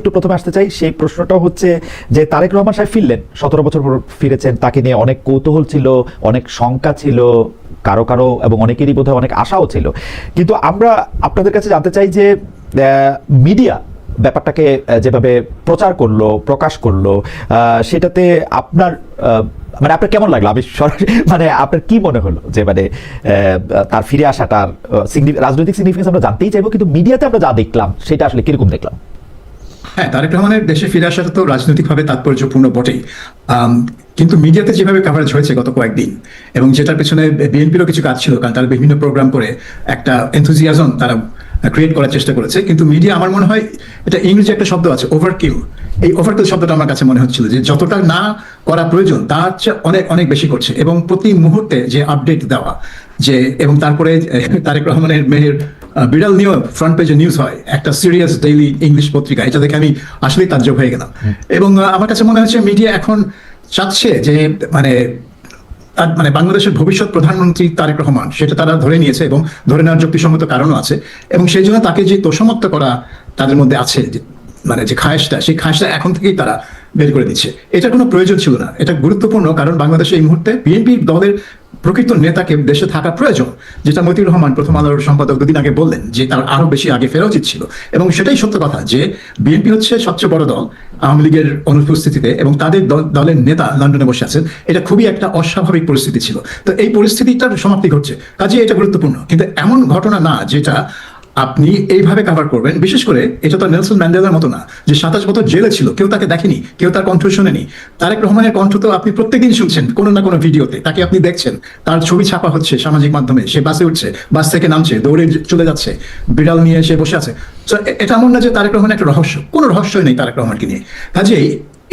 একটু প্রথমে আসতে চাই, সেই প্রশ্নটা হচ্ছে যে তারেক রহমান সাহেব ফিরলেন। সতেরো বছর পর ফিরেছেন, তাকে নিয়ে অনেক কৌতূহল ছিল, অনেক শঙ্কা ছিল, কারও কারও এবং অনেকেরই বোধহয় অনেক আশাও ছিল। কিন্তু আমরা আপনাদের কাছে জানতে চাই যে মিডিয়া ব্যাপারটাকে যেভাবে প্রচার করল, প্রকাশ করল সেটাতে আপনার মানে আপনার কেমন লাগল? আমি সরাসরি মানে আপনার কি মনে হলো যে মানে তার ফিরে আসাটার রাজনৈতিক সিগনিফিকেন্স আমরা জানতেই চাইব, কিন্তু মিডিয়াতে আমরা যা দেখলাম, সেটা আসলে কীরকম দেখলাম? হ্যাঁ তারেক রহমানের দেশে ফিরে আসাটা তো রাজনৈতিকভাবে তাৎপর্যপূর্ণ বটেই। কিন্তু মিডিয়াতে যেভাবে কাভারেজ হয়েছে গত কয়েকদিন, এবং যেটার পেছনে বিএনপিরও কিছু কাজ ছিল, কারণ তারা বিভিন্ন প্রোগ্রাম করে একটা এনথুজিয়াজম তারা ক্রিয়েট করার চেষ্টা করেছে, কিন্তু মিডিয়া আমার মনে হয় এটা ইংরেজি একটা শব্দ আছে ওভারকিল এই ওভারকিল শব্দটা আমার কাছে মনে হচ্ছিল যে যতটা না করা প্রয়োজন, তার চেয়ে অনেক অনেক বেশি করছে। এবং প্রতি মুহূর্তে যে আপডেট দেওয়া, যে, এবং তারপরে তারেক রহমানের মেয়ের বিড়াল নিয়েও ফ্রন্ট পেজে নিউজ হয়। একটা সিরিয়াস ডেইলি ইংলিশ পত্রিকা। এটা দেখে আমি আসলেই তাজ্জব হয়ে গেলাম। এবং আমার কাছে মনে হচ্ছে মিডিয়া এখন চাচ্ছে যে মানে মানে বাংলাদেশের ভবিষ্যৎ প্রধানমন্ত্রী তারেক রহমান, সেটা তারা ধরে নিয়েছে এবং ধরে নেওয়ার যুক্তিসম্মত কারণও আছে। এবং সেই জন্য তাকে যে তোষামত্ত করা তাদের মধ্যে আছে মানে যে খায়েশটা, সেই খায়েশটা এখন থেকেই তারা বের করে দিচ্ছে। এটা কোনো প্রয়োজন ছিল না। এটা গুরুত্বপূর্ণ, কারণ বাংলাদেশে এই মুহূর্তে বিএনপি দলের প্রকৃত নেতাকে দেশে থাকা প্রয়োজন, যেটা মতিউর রহমান প্রথম আলোর সম্পাদক দুদিন আগে বললেন যে তার আরও বেশি আগে ফেরা উচিত ছিল। এবং সেটাই সত্য কথা যে বিএনপি হচ্ছে সবচেয়ে বড় দল আওয়ামী লীগের অনুপস্থিতিতে এবং তাদের দল- দলের নেতা লন্ডনে বসে আছেন, এটা খুবই একটা অস্বাভাবিক পরিস্থিতি ছিল। তো এই পরিস্থিতিটার সমাপ্তি ঘটছে। কাজে এটা গুরুত্বপূর্ণ। কিন্তু এমন ঘটনা না যেটা আপনি এইভাবে কাভার করবেন। বিশেষ করে এটা তো নেলসন ম্যান্ডেলার মতো না, যে সাতাশ বছর জেলে ছিল, কেউ তাকে দেখেনি, কেউ তার কণ্ঠ শোনেনি। তারেক রহমানের কণ্ঠ তো আপনি প্রত্যেকদিন শুনছেন, কোনো না কোনো ভিডিওতে। তাকে আপনি দেখছেন, তার ছবি ছাপা হচ্ছে সামাজিক মাধ্যমে, সে বাসে উঠছে, বাস থেকে নামছে, দৌড়ে চলে যাচ্ছে, বিড়াল নিয়ে সে বসে আছে। এটা এমন না যে তারেক রহমান একটা রহস্য, কোনো রহস্যই নেই তারেক রহমানকে নিয়ে। কাজেই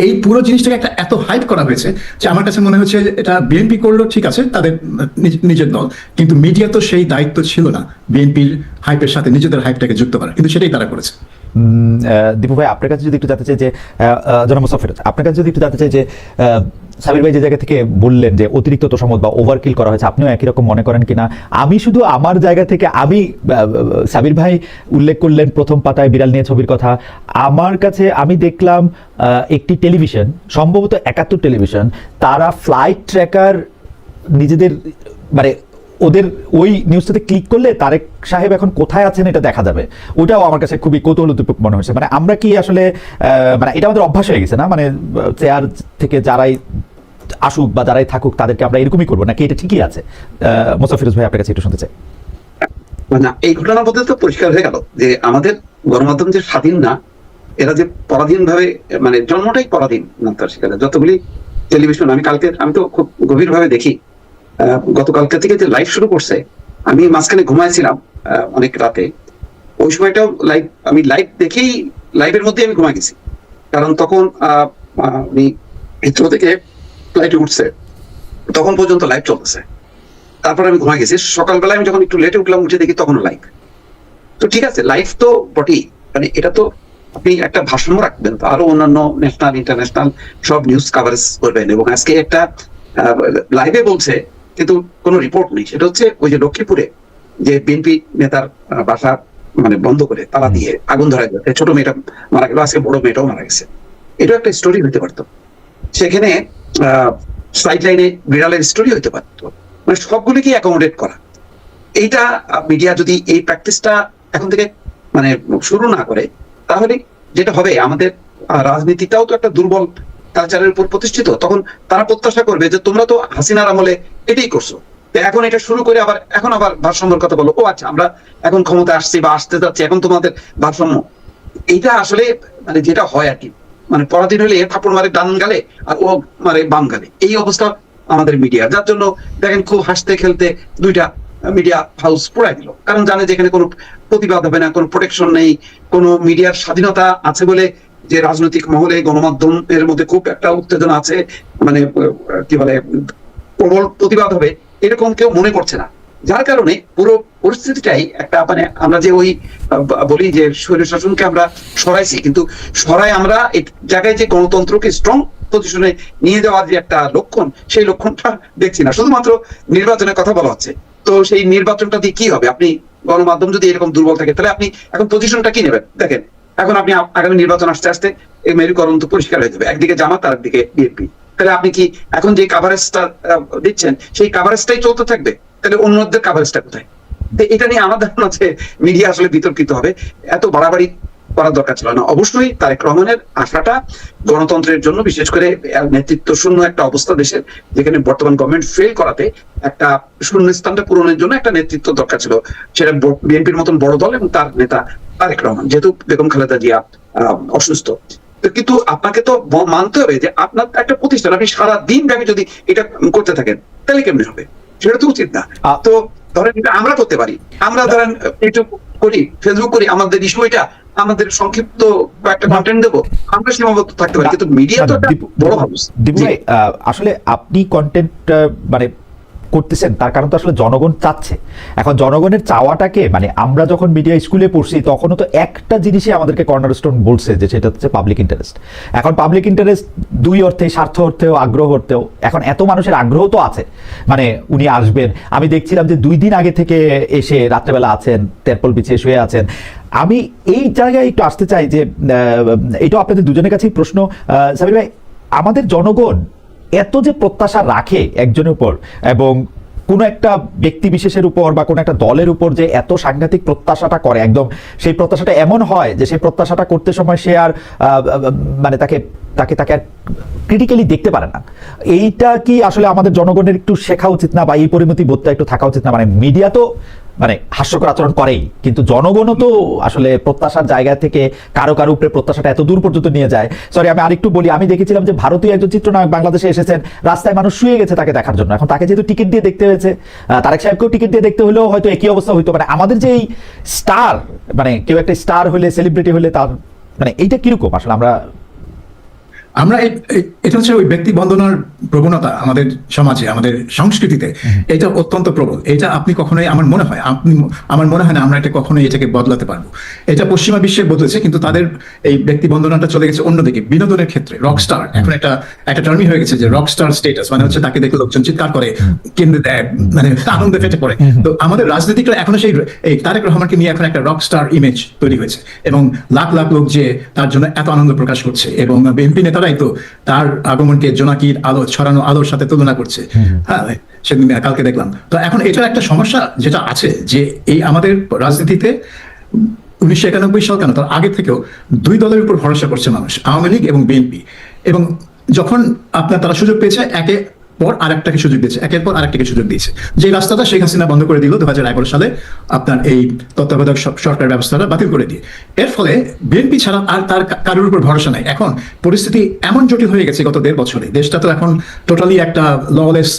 এই পুরো জিনিসটাকে একটা এত হাইপ করা হয়েছে যে আমার কাছে মনে হচ্ছে এটা বিএনপি করল, ঠিক আছে, তাদের নিজের দল। কিন্তু মিডিয়া তো সেই দায়িত্ব ছিল না বিএনপির হাইপের সাথে, নিজেদের হাইপটাকে যুক্ত করা কিন্তু সেটাই তারা করেছে। দীপু ভাই, আপনার কাছে যদি একটু জানতে চাই যে জনাব মুসাফির, আপনার কাছে যদি একটু জানতে চাই যে সাবির ভাই যে জায়গা থেকে বললেন যে অতিরিক্ত তোষামত বা ওভারকিল করা হয়েছে, আপনিও একই রকম মনে করেন কিনা? আমি শুধু আমার জায়গা থেকে আমি সাবির ভাই উল্লেখ করলেন প্রথম পাতায় বিড়াল নিয়ে ছবির কথা। আমার কাছে আমি দেখলাম একটি টেলিভিশন, সম্ভবত একাত্তর টেলিভিশন, তারা ফ্লাইট ট্র্যাকার নিজেদের মানে ওদের ওই নিউজটাতে ক্লিক করলে তারেক সাহেব এখন কোথায় আছেন এটা দেখা যাবে। ওটাও আমার কাছে খুবই কৌতূহলোদ্দীপক মনে হয়েছে। মানে আমরা কি আসলে মানে এটা আমাদের অভ্যাস হয়ে গেছে না? মানে চেয়ার থেকে যারাই আসুক বা যারাই থাকুক তাদেরকে আমরা এরকমই করব। নাকি এটা ঠিকই আছে? মোসাফিরুজ ভাই আপনার কাছে একটু শুনতে চাই। না এই ঘটনার মধ্যে তো পরিষ্কার হয়ে গেল যে আমাদের গণমাধ্যম যে স্বাধীন না এরা যে পরাধীন ভাবে মানে জন্মটাই পরাধীন যতগুলি টেলিভিশন আমি কালকে আমি তো খুব গভীর ভাবে দেখি গতকালকে থেকে যে লাইভ শুরু করছে আমি মাঝখানে ঘুমাইছিলাম অনেক রাতে। ওই সময়টাও লাইভ আমি লাইভ দেখেই লাইভের মধ্যে আমি ঘুমাই গেছি। কারণ তখন আহ, আমি হিথ্রো থেকে ফ্লাইটে উঠছে। তখন পর্যন্ত লাইভ চলতেছে। তারপর আমি ঘুমাই গেছি। সকালবেলা আমি যখন একটু লেটে উঠলাম উঠে দেখি তখনও লাইভ তো ঠিক আছে লাইভ তো বটেই। মানে এটা তো আপনি একটা ভারসাম্য রাখবেন। আরও অন্যান্য ন্যাশনাল ইন্টারন্যাশনাল সব নিউজ কাভারেজ করবেন। এবং আজকে একটা লাইভে বলছে কিন্তু কোনো রিপোর্ট নেই। সেটা হচ্ছে ওই যে লক্ষ্মীপুরে যে বিএনপি নেতার বাসা মানে বন্ধ করে তালা দিয়ে আগুন ধরা গেছে। ছোট মেয়েটা মারা গেল আজকে বড় মেয়েটাও মারা গেছে। এটা একটা স্টোরি হতে পারতো। সেখানে সাইড লাইনে বিড়ালের স্টোরি হতে পারতো মানে সবগুলিকে অ্যাকোমোডেট করা। এইটা মিডিয়া যদি এই প্র্যাকটিসটা এখন থেকে মানে শুরু না করে, তাহলে যেটা হবে, আমাদের রাজনীতিটাও তো একটা দুর্বল কালচারের উপর প্রতিষ্ঠিত। তখন তারা প্রত্যাশা করবে যে, তোমরা তো হাসিনার আমলে এটাই করছ। এখন এটা শুরু করে আবার, এখন আবার ভারসাম্যের কথা বলো। ও আচ্ছা আমরা এখন ক্ষমতা আসছি বা আসতে যাচ্ছি, এখন তোমাদের ভারসাম্য। এইটা আসলে মানে যেটা হয় আর কি। মানে পরাধীন হলে থাপড় মারে ডান গালে আর ও মারে বাম গালে। এই অবস্থা আমাদের মিডিয়া যার জন্য দেখেন খুব হাসতে খেলতে দুইটা মিডিয়া হাউস পড়াই দিল। কারণ জানে যে এখানে কোনো প্রতিবাদ হবে না, কোনো প্রোটেকশন নেই, কোনো মিডিয়ার স্বাধীনতা আছে বলে যে রাজনৈতিক মহলে গণমাধ্যম এর মধ্যে খুব একটা উত্তেজনা আছে মানে কি বলে, প্রবল প্রতিবাদ হবে, এরকম কেউ মনে করছে না। যার কারণে পুরো পরিস্থিতিটাই একটা মানে আমরা যে ওই বলি যে স্বৈর শাসনকে আমরা সরাইছি, কিন্তু সরাই আমরা জায়গায় যে গণতন্ত্রকে স্ট্রং পজিশনে নিয়ে যাওয়ার যে একটা লক্ষণ, সেই লক্ষণটা দেখছি না। শুধুমাত্র নির্বাচনের কথা বলা হচ্ছে। তো সেই নির্বাচনটা দিয়ে কি হবে? আপনি গণমাধ্যম যদি এরকম দুর্বল থাকে, তাহলে আপনি এখন পজিশনটা কি নেবেন? দেখেন, এখন আপনি আগামী নির্বাচন আসতে আসতে এই মেরুকরণ তো পরিষ্কার হয়ে যাবে। একদিকে জামাত আর একদিকে বিএনপি। তাহলে আপনি কি এখন যে কাভারেজটা দিচ্ছেন, সেই কাভারেজটাই চলতে থাকবে? তাহলে অন্যদের কাভারেজটা কোথায়? তো এটা নিয়ে আমার ধারণা যে মিডিয়া আসলে বিতর্কিত হবে। এত বাড়াবাড়ি করার দরকার ছিল না। অবশ্যই তারেক রহমানের আশাটা গণতন্ত্রের জন্য, বিশেষ করে নেতৃত্ব শূন্য একটা অবস্থা দেশের, যেখানে বর্তমান গভর্নমেন্ট ফেল করাতে একটা শূন্য স্থানটা পূরণের জন্য একটা নেতৃত্ব দরকার ছিল। সেটা বিএনপির মতন বড় দল এবং তার নেতা তারেক রহমান, যেহেতু বেগম খালেদা জিয়া অসুস্থ। কিন্তু আপনাকে তো মানতে হবে যে আপনার একটা প্রতিষ্ঠান, আপনি সারা দিন ব্যাপী যদি এটা করতে থাকেন, তাহলে কেমনে হবে? সেটা তো উচিত না। তো ধরেন এটা আমরা করতে পারি। আমরা ধরেন ইউটিউব করি ফেসবুক করি আমাদের ইস্যু এটা আমাদের সংক্ষিপ্ত একটা কন্টেন্ট দেবো আমরা সীমাবদ্ধ থাকতে পারি। কিন্তু মিডিয়া তো একটা বড় হাউস আহ, আসলে আপনি কন্টেন্ট মানে করতেছেন, তার কারণ তো আসলে জনগণ চাচ্ছে। এখন জনগণের চাওয়াটাকে মানে আমরা যখন মিডিয়া স্কুলে পড়ছি, তখনও তো একটা জিনিসই আমাদেরকে কর্নারস্টোন বলছে যে সেটা হচ্ছে পাবলিক ইন্টারেস্ট এখন পাবলিক ইন্টারেস্ট দুই অর্থে, স্বার্থ অর্থেও, আগ্রহ অর্থেও, এখন এত মানুষের আগ্রহ তো আছে। মানে উনি আসবেন, আমি দেখছিলাম যে দুই দিন আগে থেকে এসে রাত্রেবেলা আছেন, তেরপল বিছিয়ে শুয়ে আছেন। আমি এই জায়গায় একটু আসতে চাই যে এটাও আপনাদের দুজনের কাছেই প্রশ্ন। সাবির ভাই, আমাদের জনগণ এত যে প্রত্যাশা রাখে একজনের উপর এবং কোনো একটা ব্যক্তি বিশেষের উপর বা কোনো একটা দলের উপর যে এত সাংঘাতিক প্রত্যাশাটা করে, একদম সেই প্রত্যাশাটা এমন হয় যে সেই প্রত্যাশাটা করতে সময় সে আর মানে তাকে তাকে তাকে আর ক্রিটিক্যালি দেখতে পারে না। এইটা কি আসলে আমাদের জনগণের একটু শেখা উচিত না বা এই পরিমিতি বোধটা একটু থাকা উচিত না? মানে মিডিয়া তো মানে হাস্যকর আচরণ করেই। কিন্তু জনগণও তো আসলে প্রত্যাশার জায়গা থেকে কারও কারও উপরে প্রত্যাশাটা এত দূর পর্যন্ত নিয়ে যায়। সরি আমি আরেকটু বলি, আমি দেখেছিলাম যে ভারতীয় একজন চিত্রনায়ক বাংলাদেশে এসেছেন, রাস্তায় মানুষ শুয়ে গেছে তাকে দেখার জন্য। এখন তাকে যেহেতু টিকিট দিয়ে দেখতে হয়েছে তারেক সাহেবকেও টিকিট দিয়ে দেখতে হলেও হয়তো একই অবস্থা হইতো মানে আমাদের যে স্টার মানে কেউ একটা স্টার হলে সেলিব্রিটি হলে তার মানে এইটা কীরকম? আসলে আমরা আমরা এটা হচ্ছে ওই ব্যক্তি বন্দনার প্রবণতা আমাদের সমাজে আমাদের সংস্কৃতিতে। এটা অত্যন্ত প্রবল। এটা আপনি কখনোই আমার মনে হয় আপনি আমার মনে হয় না আমরা এটা কখনোই এটাকে বদলাতে পারব। এটা পশ্চিমা বিশ্বে বদলেছে কিন্তু তাদের এই ব্যক্তি বন্দনাটা চলে গেছে অন্যদিকে বিনোদনের ক্ষেত্রে রক স্টার এখন একটা একটা টার্মই হয়ে গেছে যে রক স্টার স্টেটাস মানে হচ্ছে তাকে দেখে লোকজন চিৎকার করে কেন্দ্রে দেয় মানে আনন্দে ফেটে পড়ে। তো আমাদের রাজনীতিকরা এখনও সেই এই তারেক রহমানকে নিয়ে এখন একটা রক স্টার ইমেজ তৈরি হয়েছে। এবং লাখ লাখ লোক যে তার জন্য এত আনন্দ প্রকাশ করছে এবং বিএনপি নেতারাই তো তার আগমনকে জোনাকির আলো ছড়ানো আলোর সাথে তুলনা করছে। হ্যাঁ সেদিন কালকে দেখলাম। তো এখন এটার একটা সমস্যা যেটা আছে যে এই আমাদের রাজনীতিতে উনিশশো একানব্বই সাল কেন? তার আগে থেকেও দুই দলের উপর ভরসা করছে মানুষ আওয়ামী লীগ এবং বিএনপি। এবং যখন আপনার তারা সুযোগ পেয়েছে একে পর আরেকটাকে সুযোগ দিয়েছে? একের পর আরেকটাকে সুযোগ দিয়েছে? যে রাস্তাটা শেখ হাসিনা বন্ধ করে দিল দু সালে আপনার এই তত্ত্বাবধায়ক সরকার ব্যবস্থাটা বাতিল করে দিয়ে। এর ফলে বিএনপি ছাড়া আর তার কারোর উপর ভরসা নাই। এখন পরিস্থিতি এমন জটিল হয়ে গেছে গত দেড় বছরে। দেশটা তো এখন টোটালি একটা ললেস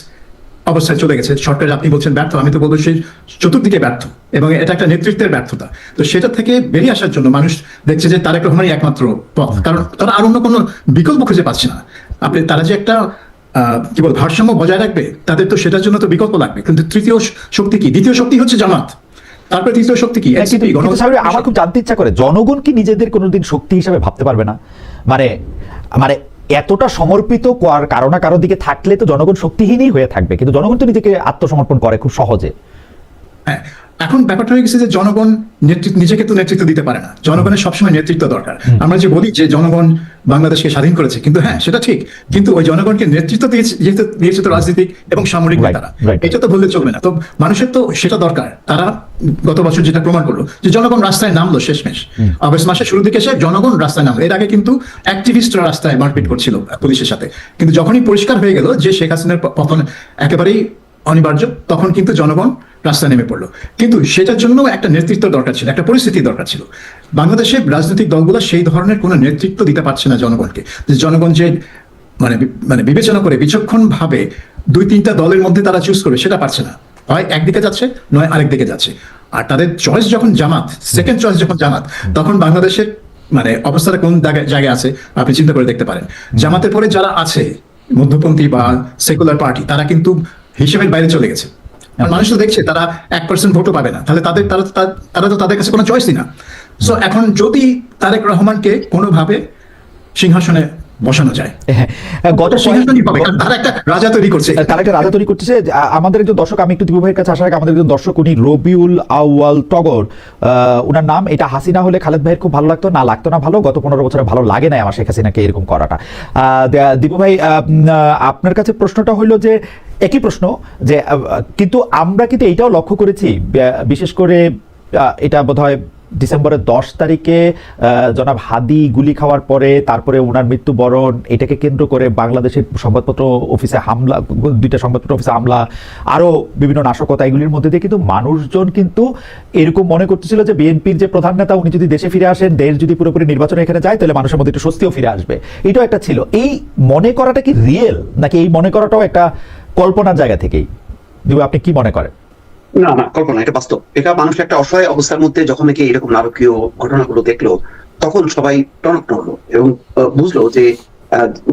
অবস্থায় চলে গেছে। সরকার আপনি বলছেন ব্যর্থ, আমি তো বলব সেই চতুর্দিকে ব্যর্থ এবং এটা একটা নেতৃত্বের ব্যর্থতা। তো সেটা থেকে বেরিয়ে আসার জন্য মানুষ দেখছে যে তারেক রহমানই একমাত্র পথ। কারণ তারা আর অন্য কোনো বিকল্প খুঁজে পাচ্ছে না। আপনি তারা যে একটা কি বল ভারসাম্য বজায় রাখবে তাদের তো সেটার জন্য তো বিকল্প লাগবে। কিন্তু তৃতীয় শক্তি কি? দ্বিতীয় শক্তি হচ্ছে জামাত। তারপরে তৃতীয় শক্তি কি? সাহেব, আমার খুব জানতে ইচ্ছা করে জনগণ কি নিজেদের কোনোদিন শক্তি হিসাবে ভাবতে পারবে না? মানে মানে এতটা সমর্পিত কারও না কারোর দিকে থাকলে তো জনগণ শক্তিহীনই হয়ে থাকবে। কিন্তু জনগণ তো নিজেকে আত্মসমর্পণ করে খুব সহজে। হ্যাঁ এখন ব্যাপারটা হয়ে গেছে যে জনগণ নেতৃত্ব নিজেকে তো নেতৃত্ব দিতে পারে না। জনগণের সবসময় নেতৃত্ব দরকার। আমরা যে বলি যে জনগণ বাংলাদেশকে স্বাধীন করেছে কিন্তু হ্যাঁ সেটা ঠিক। কিন্তু ওই জনগণকে নেতৃত্ব দিয়েছে দিয়েছে তো রাজনীতিক এবং সামরিক নেতারা। এটা তো বললে চলবে না। তো মানুষের তো সেটা দরকার। তারা গত বছর যেটা প্রমাণ করল যে জনগণ রাস্তায় নামলো শেষমেশ। আগস্ট মাসের শুরুর দিকে এসে জনগণ রাস্তায় নামলো। এর আগে কিন্তু অ্যাক্টিভিস্টরা রাস্তায় মারপিট করছিল পুলিশের সাথে। কিন্তু যখনই পরিষ্কার হয়ে গেল যে শেখ হাসিনার পতন একেবারেই অনিবার্য তখন কিন্তু জনগণ রাস্তায় নেমে পড়ল। কিন্তু সেটার জন্য একটা নেতৃত্ব দরকার ছিল, একটা পরিস্থিতি দরকার ছিল। বাংলাদেশের রাজনৈতিক দলগুলো সেই ধরনের কোনো নেতৃত্ব দিতে পারছে না জনগণকে। যে জনগণ যে মানে মানে বিবেচনা করে বিচক্ষণ ভাবে দুই তিনটা দলের মধ্যে তারা চুজ করবে, সেটা পারছে না। হয় একদিকে যাচ্ছে, নয় আরেক দিকে যাচ্ছে। আর তাদের চয়েস যখন জামাত সেকেন্ড চয়েস যখন জামাত, তখন বাংলাদেশের মানে অবস্থাটা কোন জায়গায় আছে, আপনি চিন্তা করে দেখতে পারেন। জামাতের পরে যারা আছে, মধ্যপন্থী বা সেকুলার পার্টি তারা কিন্তু হিসেবের বাইরে চলে গেছে। মানুষ তো দেখছে, তারা এক পার্সেন্ট ভোটও পাবে না। তাহলে তাদের, তারা তারা তো তাদের কাছে কোনো চয়েসই না। সো এখন যদি তারেক রহমানকে কোনোভাবে সিংহাসনে বসানো যায়। হ্যাঁ, গত সিংহাসনই পাবে কয়েক- কারণ তারা একটা রাজা তৈরি করছে। তারা একটা রাজা তৈরি করতেছে। আমাদের একজন দর্শক আমি একটু দিবু ভাইয়ের কাছে আসার আগে আমাদের একজন দর্শক উনি রবিউল আউয়াল টগর। উনার নাম এটা হাসিনা হলে খালেদ ভাইয়ের খুব ভালো লাগতো না লাগতো না ভালো। গত পনেরো বছরে ভালো লাগে আমার শেখ হাসিনাকে এরকম করাটা। আহ, দীপু ভাই আহ, আপনার কাছে প্রশ্নটা হইল যে একই প্রশ্ন যে কিন্তু আমরা কিন্তু এইটাও লক্ষ্য করেছি বিশেষ করে এটা বোধহয় ডিসেম্বরের দশ তারিখে জনাব হাদি গুলি খাওয়ার পরে, তারপরে ওনার মৃত্যুবরণ, এটাকে কেন্দ্র করে বাংলাদেশের সংবাদপত্র অফিসে হামলা, দুইটা সংবাদপত্র অফিসে হামলা আরও বিভিন্ন নাশকতা, এগুলির মধ্যে দিয়ে কিন্তু মানুষজন কিন্তু এরকম মনে করতেছিল যে বিএনপির যে প্রধান নেতা, উনি যদি দেশে ফিরে আসেন, দেশ যদি পুরোপুরি নির্বাচনে এখানে যায়, তাহলে মানুষের মধ্যে একটু স্বস্তিও ফিরে আসবে। এটাও একটা ছিল। এই মনে করাটা কি রিয়েল নাকি এই মনে করাটাও একটা কল্পনার জায়গা থেকেই? আপনি কি মনে করেন? না না কল্পনা এটা বাস্তব। এটা মানুষ একটা অসহায় অবস্থার মধ্যে যখন নাকি এরকম নারকীয় ঘটনাগুলো দেখল তখন সবাই টনক নড়লো এবং বুঝলো যে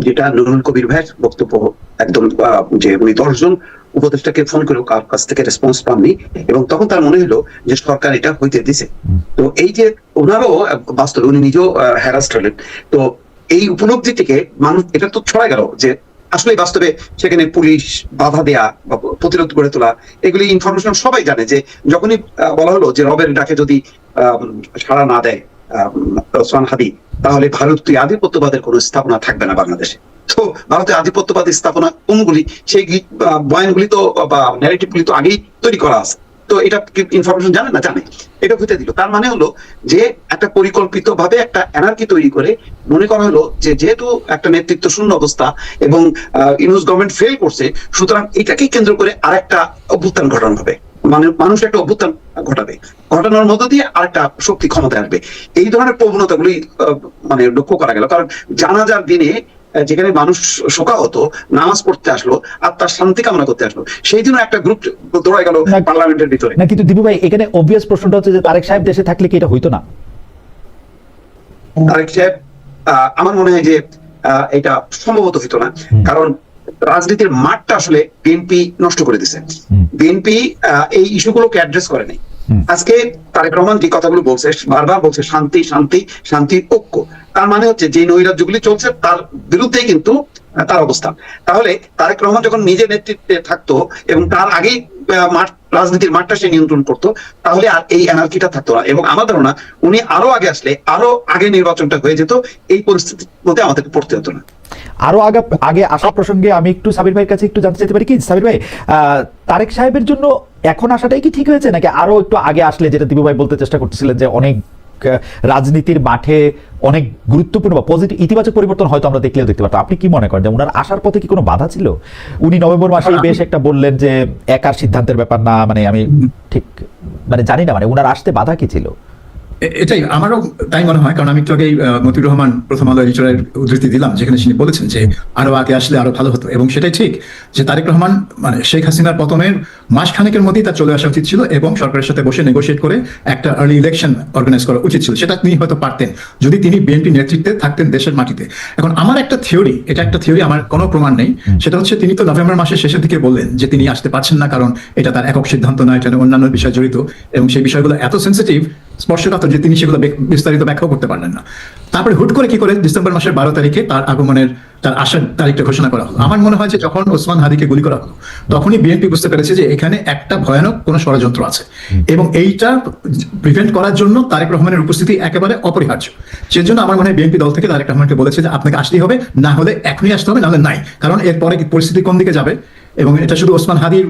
যেটা নুরুল কবির ভাইয়ের বক্তব্য একদম যে উনি দশজন উপদেষ্টাকে ফোন করেও কার কাছ থেকে রেসপন্স পাননি এবং তখন তার মনে হলো যে সরকার এটা হইতে দিছে। তো এই যে ওনারও বাস্তবে উনি নিজেও হ্যারাস্ট হলেন। তো এই উপলব্ধি থেকে মানুষ এটা তো ছড়া গেল যে আসলে বাস্তবে সেখানে পুলিশ বাধা দেয়া বা প্রতিরোধ গড়ে তোলা, এগুলি ইনফরমেশন সবাই জানে যে যখনই বলা হলো যে রবের ডাকে যদি সাড়া না দেয় হাদি, তাহলে ভারতীয় আধিপত্যবাদের কোনো স্থাপনা থাকবে না বাংলাদেশে। তো ভারতের আধিপত্যবাদী স্থাপনা কোনগুলি সেই বয়ানগুলি তো, বা ন্যারেটিভ গুলি তো আগেই তৈরি করা আছে। তো এটা ইনফরমেশন জানে না? জানে। এটা হইতে দিল। তার মানে হলো যে একটা পরিকল্পিত ভাবে একটা এনার্কি তৈরি করে মনে করা হলো যে যেহেতু একটা নেতৃত্ব শূন্য অবস্থা এবং ইউনুস গভর্নমেন্ট ফেল করছে, সুতরাং এটাকেই কেন্দ্র করে আরেকটা অভ্যুত্থান ঘটানো হবে। মানে মানুষ একটা অভ্যুত্থান ঘটাবে। ঘটানোর মধ্য দিয়ে আরেকটা শক্তি ক্ষমতায় আসবে। এই ধরনের প্রবণতাগুলি মানে লক্ষ্য করা গেল। কারণ জানাজার দিনে যেখানে মানুষ শোকা হতো নামাজ পড়তে আসলো আর তার শান্তি কামনা করতে আসলো। সেই দিনও একটা গ্রুপ দৌড়ায় গেল পার্লামেন্টের ভিতরে। না কিন্তু দিবু ভাই এখানে অবভিয়াস প্রশ্নটা হচ্ছে যে তারেক সাহেব দেশে থাকলে কি এটা হইতো না? তারেক সাহেব আহ, আমার মনে হয় যে আহ, এটা সম্ভবত হইতো না। কারণ রাজনীতির মাঠটা আসলে বিএনপি নষ্ট করে দিছে। বিএনপি এই ইস্যুগুলোকে অ্যাড্রেস করে নাই। আজকে তারেক রহমান যে কথাগুলো বলছে, বারবার বলছে, শান্তি শান্তি শান্তি, ঐক্য। তার মানে হচ্ছে যে নৈরাজ্যগুলি চলছে, তার বিরুদ্ধেই কিন্তু তার অবস্থান। তাহলে তারেক রহমান যখন নিজের নেতৃত্বে থাকতো এবং তার আগেই মাঠ রাজনীতির মাঠটা সে নিয়ন্ত্রণ করতো, তাহলে আর এই এনার্কিটা থাকতো না। এবং আমার ধারণা, উনি আরও আগে আসলে, আরও আগে নির্বাচনটা হয়ে যেত, এই পরিস্থিতির মধ্যে আমাদেরকে পড়তে হতো না। আরও আগে আগে আসা প্রসঙ্গে আমি একটু সাবির ভাইয়ের কাছে একটু জানতে চাইতে পারি কি? সাবির ভাই তারেক সাহেবের জন্য এখন আসাটাই কি ঠিক হয়েছে? নাকি আরও একটু আগে আসলে যেটা দিবু ভাই বলতে চেষ্টা করতেছিলেন যে অনেক রাজনীতির মাঠে অনেক গুরুত্বপূর্ণ বা পজিটিভ ইতিবাচক পরিবর্তন হয়তো আমরা দেখলেও দেখতে পারতাম। আপনি কি মনে করেন যে ওনার আসার পথে কি কোনো বাধা ছিল? উনি নভেম্বর মাসে বেশ একটা বললেন যে, একার সিদ্ধান্তের ব্যাপার না মানে আমি ঠিক মানে জানি না মানে ওনার আসতে বাধা কি ছিল? এটাই আমারও তাই মনে হয় কারণ আমি একটু আগেই মতিউর রহমান প্রথম আলো এডিটরের উদ্ধৃতি দিলাম যেখানে তিনি বলেছেন যে আরও আগে আসলে আরও ভালো হতো। এবং সেটাই ঠিক যে তারেক রহমান মানে শেখ হাসিনার পতনের মাস খানেকের মধ্যেই তার চলে আসা উচিত ছিল এবং সরকারের সাথে বসে নেগোশিয়েট করে একটা আর্লি ইলেকশন অর্গানাইজ করা উচিত ছিল। সেটা তিনি হয়তো পারতেন যদি তিনি বিএনপি নেতৃত্বে থাকতেন দেশের মাটিতে। এখন আমার একটা থিওরি এটা একটা থিওরি আমার কোনো প্রমাণ নেই সেটা হচ্ছে তিনি তো নভেম্বর মাসের শেষের দিকে বললেন যে তিনি আসতে পারছেন না কারণ এটা তার একক সিদ্ধান্ত নয় এটা অন্যান্য বিষয় জড়িত এবং সেই বিষয়গুলো এত সেন্সিটিভ স্পর্শকাতর যে তিনি সেগুলো বিস্তারিত ব্যাখ্যাও করতে পারলেন না। তারপরে হুট করে কি করে ডিসেম্বর মাসের বারো তারিখে তার আগমনের তার আসার তারিখটা ঘোষণা করা হলো। আমার মনে হয় যে যখন ওসমান হাদিকে গুলি করা হলো, তখনই বিএনপি বুঝতে পেরেছে যে এখানে একটা ভয়ানক কোনো ষড়যন্ত্র আছে। এবং এইটা প্রিভেন্ট করার জন্য তারেক রহমানের উপস্থিতি একেবারে অপরিহার্য। সেজন্য আমার মনে হয় বিএনপি দল থেকে তারেক রহমানকে বলেছে যে আপনাকে আসতেই হবে, না হলে এখনই আসতে হবে, নাহলে নাই। কারণ এরপরে পরিস্থিতি কোন দিকে যাবে? এবং এটা শুধু ওসমান হাদির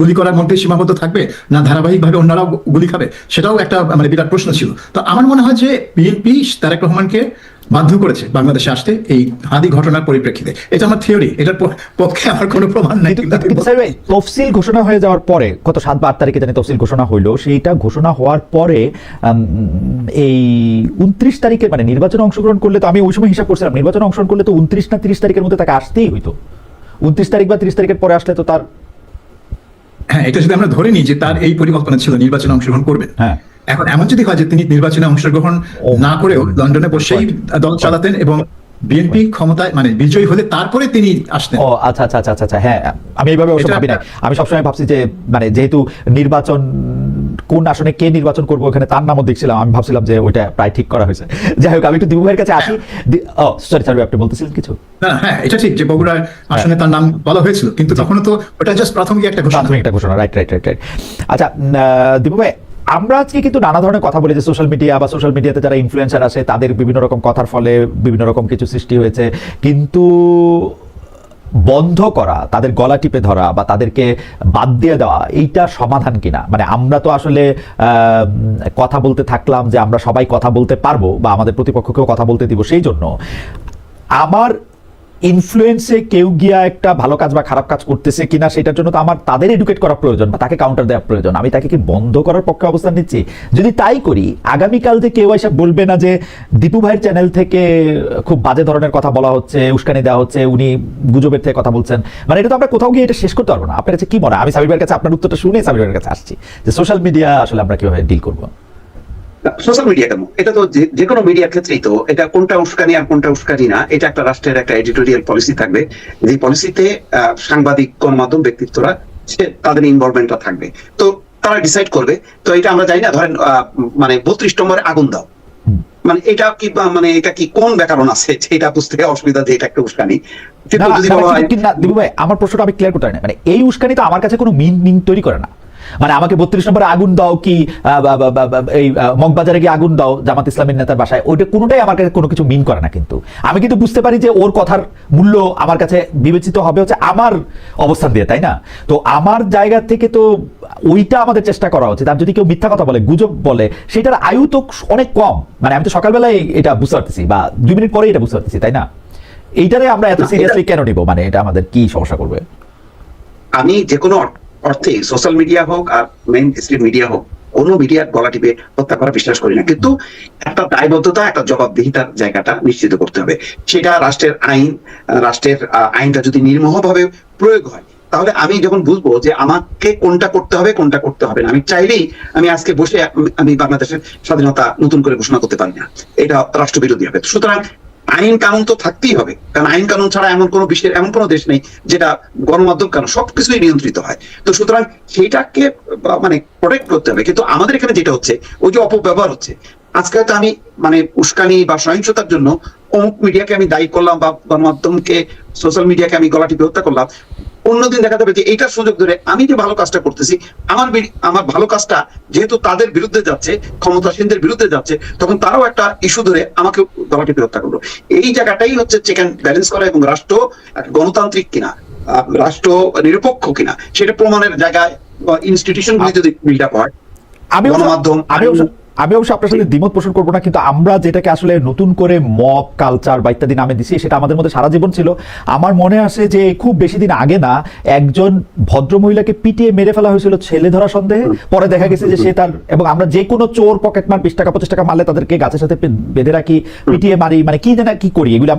গুলি করার মধ্যে সীমাবদ্ধ থাকবে না ধারাবাহিকভাবে অন্যরাও গুলি খাবে? সেটাও একটা মানে বিরাট প্রশ্ন ছিল। তো আমার মনে হয় যে বিএনপি তারেক রহমানকে বাধ্য করেছে বাংলাদেশে আসতে এই হাদি ঘটনার পরিপ্রেক্ষিতে। এটা আমার থিওরি এটার পক্ষে আমার কোনো প্রমাণ নাই। তফসিল ঘোষণা হয়ে যাওয়ার পরে কত সাত বা আট তারিখে জানি তফসিল ঘোষণা হইল, সেইটা ঘোষণা হওয়ার পরে এই উনত্রিশ তারিখে মানে নির্বাচনে অংশগ্রহণ করলে তো আমি ওই সময় হিসাব করছিলাম, নির্বাচনে অংশগ্রহণ করলে তো উনত্রিশ না তিরিশ তারিখের মধ্যে তাকে আসতেই হইতো। উনত্রিশ তারিখ বা তিরিশ তারিখের পরে আসলে তো তার হ্যাঁ এটা যদি আমরা ধরে নিই যে তার এই পরিকল্পনা ছিল নির্বাচনে অংশগ্রহণ করবেন হ্যাঁ। এখন এমন যদি হয় যে তিনি নির্বাচনে অংশগ্রহণ না করেও লন্ডনে বসেই দল চালাতেন এবং বিএনপি ক্ষমতায় মানে বিজয়ী হলে তারপরে তিনি আসতেন। ও আচ্ছা আচ্ছা আচ্ছা আচ্ছা আচ্ছা হ্যাঁ আমি এইভাবে অবশ্য ভাবি না। আমি সবসময় ভাবছি যে মানে যেহেতু নির্বাচন কোন আসনে কে নির্বাচন করব ওখানে তার নামও দেখছিলাম আমি ভাবছিলাম যে ওইটা প্রায় ঠিক করা হয়েছে। যাই হোক আমি একটু দিবু ভাইয়ের কাছে আসি। ও সরি সরি আপনি বলতেছিলেন কিছু? হ্যাঁ এটা ঠিক যে বগুড়ার আসনে তার নাম বলা হয়েছিল কিন্তু তখনও তো ওটা জাস্ট প্রাথমিক একটা ঘোষণা। প্রাথমিক একটা ঘোষণা রাইট রাইট রাইট রাইট আচ্ছা দীপু ভাই আমরা আজকে কিন্তু নানা ধরনের কথা বলি যে সোশ্যাল মিডিয়া বা সোশ্যাল মিডিয়াতে যারা ইনফ্লুয়েন্সার আছে তাদের বিভিন্ন রকম কথার ফলে বিভিন্ন রকম কিছু সৃষ্টি হয়েছে। কিন্তু বন্ধ করা, তাদের গলা টিপে ধরা বা তাদেরকে বাদ দিয়ে দেওয়া, এইটা সমাধান কিনা? মানে আমরা তো আসলে কথা বলতে থাকলাম যে আমরা সবাই কথা বলতে পারব বা আমাদের প্রতিপক্ষকেও কথা বলতে দিব, সেই জন্য আমার ইনফ্লুয়েন্সে কেউ গিয়া একটা ভালো কাজ বা খারাপ কাজ করতেছে কিনা সেটার জন্য তো আমার তাদের এডুকেট করা প্রয়োজন বা তাকে কাউন্টার দেওয়া প্রয়োজন। আমি তাকে কি বন্ধ করার পক্ষে অবস্থান নিচ্ছি? যদি তাই করি, আগামীকাল যে কেউ এসে বলবে না যে দীপু ভাইয়ের চ্যানেল থেকে খুব বাজে ধরনের কথা বলা হচ্ছে, উস্কানি দেওয়া হচ্ছে, উনি গুজবের থেকে কথা বলছেন। মানে এটা তো আমরা কোথাও গিয়ে এটা শেষ করতে পারব না। আপনার কাছে কি মনে আমি সাবির ভাইয়ের কাছে আপনার উত্তরটা শুনে সাবির ভাইয়ের কাছে আসছি যে সোশ্যাল মিডিয়া আসলে আমরা কীভাবে ডিল করব? সোশ্যাল মিডিয়া কেন? এটা তো যে- কোনো মিডিয়ার ক্ষেত্রেই তো এটা কোনটা উস্কানি আর কোনটা উস্কানি না এটা একটা রাষ্ট্রের একটা এডিটোরিয়াল পলিসি থাকবে। যে পলিসিতে সাংবাদিক গণমাধ্যম ব্যক্তিত্বরা সে তাদের ইনভলভমেন্টটা থাকবে। তো তারা ডিসাইড করবে। তো এটা আমরা জানি না ধরেন আহ, মানে বত্রিশ নম্বরে আগুন দাও। মানে এটা কি মানে এটা কি কোন ব্যাকরণ আছে এটা বুঝতে অসুবিধা যে এটা একটা উস্কানি? আমার প্রশ্নটা আমি ক্লিয়ার করতে পারি না। মানে এই উস্কানি তো আমার কাছে কোনো মিন মিন তৈরি করে না। মানে আমাকে বত্রিশ নম্বরে আগুন দাও কি এই মগবাজারে গিয়ে আগুন দাও জামাত ইসলামের নেতার বাসায় ওইটা কোনোটাই আমার কাছে কোনো কিছু মিন করে না কিন্তু। আমি কিন্তু বুঝতে পারি যে ওর কথার মূল্য আমার কাছে বিবেচিত হবে হচ্ছে আমার অবস্থান দিয়ে তাই না? তো আমার জায়গা থেকে তো ওইটা আমাদের চেষ্টা করা উচিত। আর যদি কেউ মিথ্যা কথা বলে গুজব বলে সেটার আয়ু তো অনেক কম। মানে আমি তো সকালবেলায় এটা বুঝতে পারতেছি বা দুই মিনিট পরে এটা বুঝতে পারতেছি তাই না? এইটারে আমরা এত সিরিয়াসলি কেন নিব? মানে এটা আমাদের কি সমস্যা করবে? আমি যে কোনো অর্থে সোশ্যাল মিডিয়া হোক আর মেইন স্ট্রিম মিডিয়া হোক, কোনো মিডিয়ার গলা টিপে হত্যা করা বিশ্বাস করি না। কিন্তু একটা দায়বদ্ধতা, একটা জবাবদিহিতার জায়গাটা নিশ্চিত করতে হবে। সেটা রাষ্ট্রের আইন, রাষ্ট্রের আইনটা যদি নির্মোহভাবে প্রয়োগ হয়, তাহলে আমি যখন বুঝব যে আমাকে কোনটা করতে হবে, কোনটা করতে হবে না, আমি চাইলেই আমি আজকে বসে আমি- বাংলাদেশের স্বাধীনতা নতুন করে ঘোষণা করতে পারি না। এটা রাষ্ট্রবিরোধী হবে। সুতরাং আইন কানুন তো থাকতেই হবে। কারণ আইন কানুন ছাড়া এমন কোনো বিশ্বের, এমন কোনো দেশ নেই যেটা গণমাধ্যম কারণ সবকিছুই নিয়ন্ত্রিত হয়। তো সুতরাং সেইটাকে মানে প্রোটেক্ট করতে হবে। কিন্তু আমাদের এখানে যেটা হচ্ছে, ওই যে অপব্যবহার হচ্ছে। আজকে হয়তো আমি মানে উস্কানি বা সহিংসতার জন্য অমুক মিডিয়াকে আমি দায়ী করলাম বা গণমাধ্যমকে সোশ্যাল মিডিয়াকে আমি গলা টিপে হত্যা করলাম অন্যদিন দেখা যাবে যে এইটার সুযোগ ধরে আমি যে ভালো কাজটা করতেছি আমার আমার ভালো কাজটা যেহেতু তাদের বিরুদ্ধে যাচ্ছে ক্ষমতাসীনদের বিরুদ্ধে যাচ্ছে তখন তারাও একটা ইস্যু ধরে আমাকে গলা টিপে হত্যা করল। এই জায়গাটাই হচ্ছে চেক অ্যান্ড ব্যালেন্স করা এবং রাষ্ট্র একটা গণতান্ত্রিক কিনা রাষ্ট্র নিরপেক্ষ কিনা সেটা প্রমাণের জায়গায় ইনস্টিটিউশন গুলি যদি বিল্ড আপ হয় গণমাধ্যম, আমি অবশ্য- আপনার সাথে দ্বিমত পোষণ করব না, কিন্তু আমরা যেটাকে আসলে নতুন করে মব কালচার বা ইত্যাদি নামে দিছি, সেটা আমাদের মধ্যে সারা জীবন ছিল। আমার মনে আসে যে খুব বেশি দিন আগে না, একজন ভদ্র মহিলাকে পিটিয়ে মেরে ফেলা হয়েছিল ছেলে ধরা সন্দেহে। পরে দেখা গেছে যে সে তার এবং আমরা যে কোনো চোর পকেট মার বিশ টাকা, পঁচিশ টাকা মারলে তাদেরকে গাছের সাথে বেঁধে রাখি, পিটিয়ে মারি মানে কি জানা কি করি, এগুলো